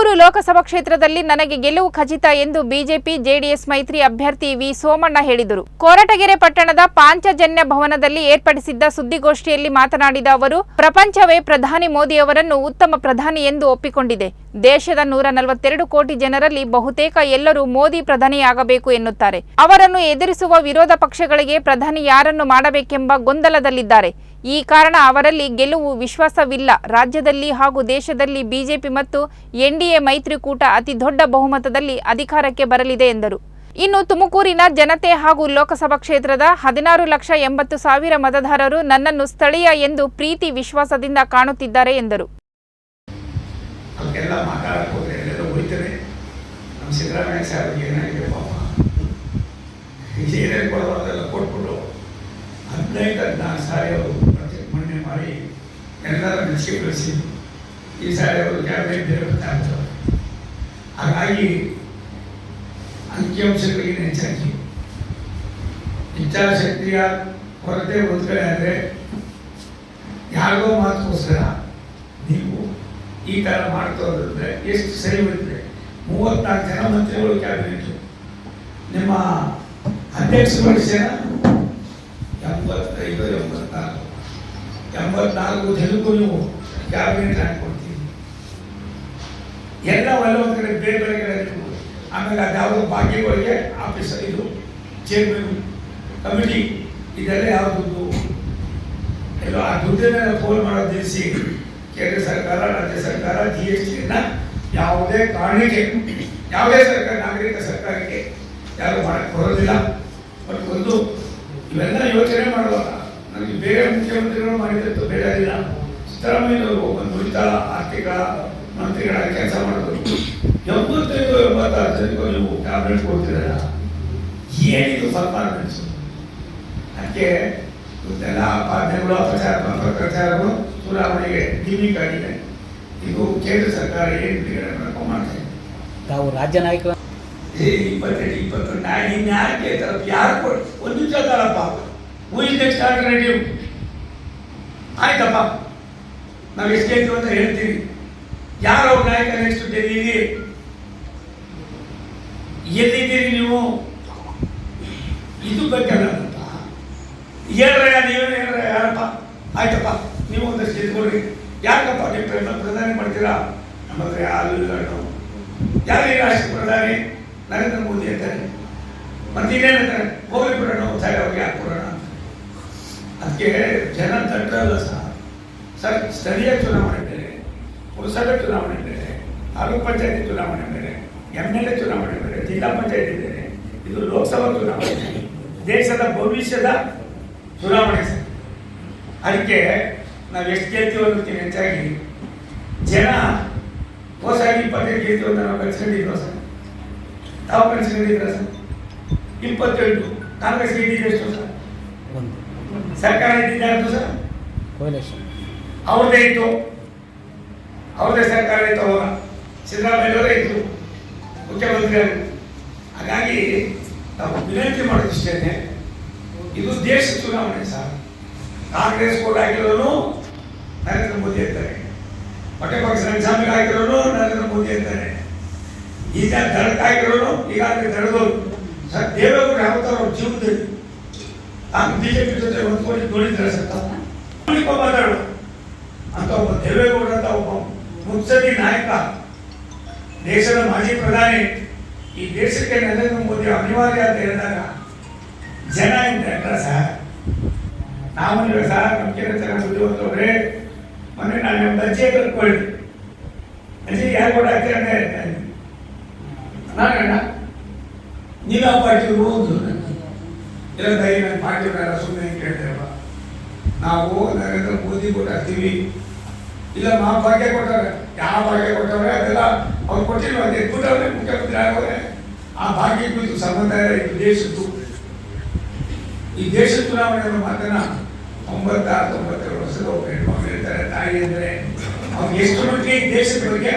ತುಮಕೂರು ಲೋಕಸಭಾ ಕ್ಷೇತ್ರದಲ್ಲಿ ನನಗೆ ಗೆಲುವು ಖಚಿತ ಎಂದು ಬಿಜೆಪಿ, ಜೆಡಿಎಸ್ ಮೈತ್ರಿ ಅಭ್ಯರ್ಥಿ ವಿ ಸೋಮಣ್ಣ ಹೇಳಿದರು. ಕೋರಟಗೆರೆ ಪಟ್ಟಣದ ಪಾಂಚಜನ್ಯ ಭವನದಲ್ಲಿ ಏರ್ಪಡಿಸಿದ್ದ ಸುದ್ದಿಗೋಷ್ಠಿಯಲ್ಲಿ ಮಾತನಾಡಿದ ಅವರು, ಪ್ರಪಂಚವೇ ಪ್ರಧಾನಿ ಮೋದಿಯವರನ್ನು ಉತ್ತಮ ಪ್ರಧಾನಿ ಎಂದು ಒಪ್ಪಿಕೊಂಡಿದೆ. ದೇಶದ ನೂರ ನಲವತ್ತೆರಡು ಕೋಟಿ ಜನರಲ್ಲಿ ಬಹುತೇಕ ಎಲ್ಲರೂ ಮೋದಿ ಪ್ರಧಾನಿಯಾಗಬೇಕು ಎನ್ನುತ್ತಾರೆ. ಅವರನ್ನು ಎದುರಿಸುವ ವಿರೋಧ ಪಕ್ಷಗಳಿಗೆ ಪ್ರಧಾನಿ ಯಾರನ್ನು ಮಾಡಬೇಕೆಂಬ ಗೊಂದಲದಲ್ಲಿದ್ದಾರೆ. ಈ ಕಾರಣ ಅವರಲ್ಲಿ ಗೆಲುವು ವಿಶ್ವಾಸವಿಲ್ಲ. ರಾಜ್ಯದಲ್ಲಿ ಹಾಗೂ ದೇಶದಲ್ಲಿ ಬಿಜೆಪಿ ಮತ್ತು ಎನ್ಡಿಎ ಮೈತ್ರಿಕೂಟ ಅತಿ ದೊಡ್ಡ ಬಹುಮತದಲ್ಲಿ ಅಧಿಕಾರಕ್ಕೆ ಬರಲಿದೆ ಎಂದರು. ಇನ್ನು ತುಮಕೂರಿನ ಜನತೆ ಹಾಗೂ ಲೋಕಸಭಾ ಕ್ಷೇತ್ರದ ಹದಿನಾರು ಲಕ್ಷ ಎಂಬತ್ತು ಸಾವಿರ ಮತದಾರರು ನನ್ನನ್ನು ಸ್ಥಳೀಯ ಎಂದು ಪ್ರೀತಿ ವಿಶ್ವಾಸದಿಂದ ಕಾಣುತ್ತಿದ್ದಾರೆ ಎಂದರು. ಹದಿನೈದು ಸಾರಿ ಅವರು ಎಲ್ಲರ ಮೆಚ್ಚಿ ಬೆಳೆಸಿ ಈ ಸಾರಿ ಅವರು ಕ್ಯಾಬಿನೆಟ್ ಬೇರೆ ಗೊತ್ತಾಗ್ತವೆ ಹಾಗಾಗಿ ಅಂಕಿಅಂಶಗಳಿಗೆ ಹೆಚ್ಚಾಗಿ ಇಚ್ಛಾಶಕ್ತಿಯ ಕೊರತೆ ಒಂದು ಕಡೆ ಆದರೆ ಯಾರಿಗೋ ಮಾತುಕೋಸ್ಕರ ನೀವು ಈ ಥರ ಮಾಡ್ತೋದ್ರೆ ಎಷ್ಟು ಸರಿ ಬರುತ್ತೆ ಮೂವತ್ನಾಲ್ಕು ಜನ ಮಂತ್ರಿಗಳು ಕ್ಯಾಬಿನೆಟ್. ನಿಮ್ಮ ಅಧ್ಯಕ್ಷರು ಜನ ಎಂಬತ್ತೈದು ಎಂಬತ್ನಾಲ್ಕು ಎಂಬತ್ನಾಲ್ಕು ಜನಕ್ಕೂ ನೀವು ಕ್ಯಾಬಿನೆಟ್ ಹಾಕೊಡ್ತೀವಿ ಎಲ್ಲ ಒಳ್ಳೆ ಕಡೆ ಬೇರೆ ಬೇರೆ ಕಡೆ ಇರ್ಬೋದು. ಆಮೇಲೆ ಅದ್ಯಾವುದೋ ಭಾಗ್ಯಗಳಿಗೆ ಆಫೀಸ್ ಇದು ಚೇರ್ಮನ್ ಕಮಿಟಿ ಇದೆಲ್ಲ ಯಾವುದು ಎಲ್ಲ ಆ ದುಡ್ಡನ್ನೆಲ್ಲ ಪೋಲ್ ಮಾಡೋದು ತಿಳಿಸಿ ಕೇಂದ್ರ ಸರ್ಕಾರ, ರಾಜ್ಯ ಸರ್ಕಾರ ಜಿ ಎಸ್ ಟಿಯನ್ನು ಯಾವುದೇ ಕಾರಣಕ್ಕೆ, ಯಾವುದೇ ಸರ್ಕಾರ, ನಾಗರಿಕ ಸರ್ಕಾರಕ್ಕೆ ಯಾರು ಮಾಡಕ್ಕೆ ಬರೋದಿಲ್ಲ. ಬಟ್ ಒಂದು, ಇವೆಲ್ಲ ಯೋಚನೆ ಮಾಡುವಾಗ ನನಗೆ ಬೇರೆ ಮುಖ್ಯಮಂತ್ರಿಗಳು ಮಾಡಿದ್ದು ಬೇರೆ ಇಲ್ಲ ಸಿದ್ದರಾಮಯ್ಯನವರು ಒಂದು ನುರಿತ ಆರ್ಥಿಕ ಮಂತ್ರಿಗಳಾಗಿ ಕೆಲಸ ಮಾಡಿದ್ರು. ಎಂಬತ್ತೈದು ಎಂಬತ್ತಾರು ಜನಕ್ಕೂ ನೀವು ಟ್ಯಾಬ್ಲೆಟ್ ಕೊಡ್ತಿರಲ್ಲ ಏನಿದು ಪರ್ಫಾರ್ಮೆನ್ಸ್ ಅದಕ್ಕೆ ಇವತ್ತೆಲ್ಲ ಪಾಠಗಳು ಅಪಚಾರ ಪ್ರಚಾರಗಳು ಚುನಾವಣೆಗೆ ಗಿಮಿಕ್ ಆಗಿದೆ ಇದು ಕೇಂದ್ರ ಸರ್ಕಾರ ಏನು ಮಾಡ್ಕೊಂಡು ಮಾಡ್ತಾ ಇದೆ ತಾವು ರಾಜ್ಯ ನಾಯಕ ಏ ಇಪ್ಪತ್ತೆರಡು ಇಪ್ಪತ್ತೊಂದು ನಾನು ಇನ್ನು ಯಾರು ಕೇಳ್ತಾರಪ್ಪ ಯಾರು ಕೊಡಿ ಒಂದು ತಾಳಪ್ಪ ಹೂ ಇಸ್ ನೆಕ್ಸ್ಟ್ ಆಲ್ಟರ್ನೇಟಿವ್ ಆಯ್ತಪ್ಪ. ನಾವು ಎಷ್ಟು ಕೇಳ್ತೀವಿ ಅಂತ ಹೇಳ್ತೀವಿ. ಯಾರು ಅವ್ರ ನಾಯಕ ನೆಕ್ಸ್ಟ್ ಡೆಲ್ಲಿಲಿ ಎಲ್ಲಿದ್ದೀರಿ ನೀವು? ಇದು ಬೇಕಲ್ಲಪ್ಪ ಹೇಳ್ರಯ್ಯ, ನೀವೇನು ಹೇಳ್ರ ಯಾರಪ್ಪ? ಆಯ್ತಪ್ಪ, ನೀವು ಒಂದಷ್ಟು ಎತ್ಕೊಳ್ರಿ ಯಾಕಪ್ಪ ನೀವು ಪ್ರಧಾನ ಪ್ರಧಾನಿ ಮಾಡ್ತೀರಾ? ನಮ್ಮ ಹತ್ರ ಯಾರು ಇಲ್ಲ ನಾವು ಯಾರು ಈ ರಾಷ್ಟ್ರ ಪ್ರಧಾನಿ? ನರೇಂದ್ರ ಮೋದಿ ಅಂತಾರೆ. ಮತ್ತೆ ಇನ್ನೇನಂತಾರೆ ಹೋಗ್ಲಿ ಬಿಡೋಣ ಸರಿ ಅವ್ರಿಗೆ ಯಾಕೆ ಕೊಡೋಣ. ಅದಕ್ಕೆ ಜನ ತಟ್ಟಲ್ಲ ಸರ್ ಸರ್, ಸ್ಥಳೀಯ ಚುನಾವಣೆ ಬೇರೆ, ಪುರಸಭೆ ಚುನಾವಣೆ ಬೇರೆ, ತಾಲೂಕು ಪಂಚಾಯತಿ ಚುನಾವಣೆ ಬೇರೆ ಎಂ ಎಲ್ ಎ ಚುನಾವಣೆ ಬೇರೆ, ಜಿಲ್ಲಾ ಪಂಚಾಯತಿ ಬೇರೆ, ಇದು ಲೋಕಸಭಾ ಚುನಾವಣೆ. ದೇಶದ ಭವಿಷ್ಯದ ಚುನಾವಣೆ ಸರ್. ಅದಕ್ಕೆ ನಾವು ಎಷ್ಟು ಗೆಲ್ತೀವಿ ಅನ್ನೋದಕ್ಕಿಂತ ಹೆಚ್ಚಾಗಿ ಜನ ಹೊಸ ಇಪ್ಪತ್ತೈದು ಗೆಲ್ತೀವಿ ಅಂತ ನಾವು ಕಲ್ಸ್ಕೊಂಡಿದ್ವ ಸರ್? ತಾವು ಕಲ್ಸ್ಕೊಂಡಿದ್ರ ಸರ್? ಇಪ್ಪತ್ತೆಂಟು ಕಾಂಗ್ರೆಸ್ ಗೆದ್ದಿದ್ದು ಎಷ್ಟು ಸರ್? ಒಂದು. ಸರ್ಕಾರ ಇದ್ದಿದ್ದು ಸರ್? ಅವ್ರದ್ದೇ ಇತ್ತು. ಅವ್ರದ್ದೇ ಸರ್ಕಾರ ಇತ್ತು ಅವಾಗ. ಸಿದ್ದರಾಮಯ್ಯವರೇ ಇತ್ತು ಮುಖ್ಯಮಂತ್ರಿಯಾಗಿ. ಹಾಗಾಗಿ ನಾವು ವಿನಂತಿ ಮಾಡೋದಿಷ್ಟೇ ಇದು ದೇಶ ಚುನಾವಣೆ ಸರ್. ಕಾಂಗ್ರೆಸ್ ಕೂಡ ಆಗಿರೋನು ನರೇಂದ್ರ ಮೋದಿ ಇರ್ತಾರೆ ಹೊಟ್ಟೆ ಪಕ್ಷ ರಂಗಸ್ವಾಮಿಗೆ ಹಾಕಿರೋನು ನರೇಂದ್ರ ಮೋದಿ ಅಂತಾರೆ. ಈಗ ದಳಕ್ಕೆ ಹಾಕಿರೋನು ಈಗಾಗಲೇ ದಳದವರು ಸರ್ ದೇವೇಗೌಡ ಯಾವತ್ತಾರ ಅವ್ರ ಜೀವನದಲ್ಲಿ ಆ ಬಿಜೆಪಿ ಜೊತೆ ಹೊಂದ್ಕೊಂಡು ನೋಡಿದ್ರೆ ಉಳಿಕೊ ಮಾತಾಡು. ಅಂತ ಒಬ್ಬ ದೇವೇಗೌಡ ಅಂತ ಒಬ್ಬ ಮುತ್ಸದಿ ನಾಯಕ, ದೇಶದ ಮಾಜಿ ಪ್ರಧಾನಿ, ಈ ದೇಶಕ್ಕೆ ನರೇಂದ್ರ ಮೋದಿ ಅನಿವಾರ್ಯ ಅಂತ ಹೇಳಿದಾಗ ಜನ ಎಂದ್ರೆ ಸರ್ ನಾವು ನೀವು ಸರ್ ನಮ್ಮ ಕೇಳ್ತಾರೆ ಬುದ್ಧಿವಂತವ್ರೆ ಮೊನ್ನೆ ನಾನು ನಿಮ್ಮ ಅಜ್ಜಿ ಕರ್ಕೊಳ್ಳಿ ಅಜ್ಜಿ, ಯಾರು ಕೂಡ ಅಜ್ಜಿ ಅಂತ ಹೇಳ್ತಾರೆ ನಾನಣ್ಣ ನೀವು ಯಾವ ಪಾರ್ಟಿಯವರು ಒಂದು ಇಲ್ಲ ದಯ ನನ್ನ ಬೇಡ ಸುಮ್ಮನೆ ಕೇಳ್ತೇವಲ್ಲ ನಾವು ನರೇಂದ್ರ ಮೋದಿ ಕೊಟ್ಟಾಗ್ತೀವಿ ಇಲ್ಲ ಮಾ ಭಾಗ್ಯ ಕೊಟ್ಟವ್ರೆ. ಯಾವ ಭಾಗ್ಯ ಕೊಟ್ಟವ್ರೆ? ಅದೆಲ್ಲ ಅವ್ರು ಕೊಟ್ಟಿಲ್ಲ ಎದ್ಬಿಟ್ಟವ್ರೆ ಮುಖ್ಯಮಂತ್ರಿ ಆಗವ್ರೆ ಆ ಭಾಗ್ಯಕ್ಕೂ ಇದು ಸಂಬಂಧ ಇದು ದೇಶದ್ದು. ಈ ದೇಶ ಚುನಾವಣೆ ಮಾತನ್ನ ತೊಂಬತ್ತಾರು ತೊಂಬತ್ತೇಳು ವರ್ಷದ ಒಬ್ಬ ಹೇಳ್ತಾರೆ, ತಾಯಿ ಅಂದರೆ ಅವ್ರು ಎಷ್ಟು ಮಟ್ಟಿಗೆ ಈ ದೇಶದ ಬಗ್ಗೆ?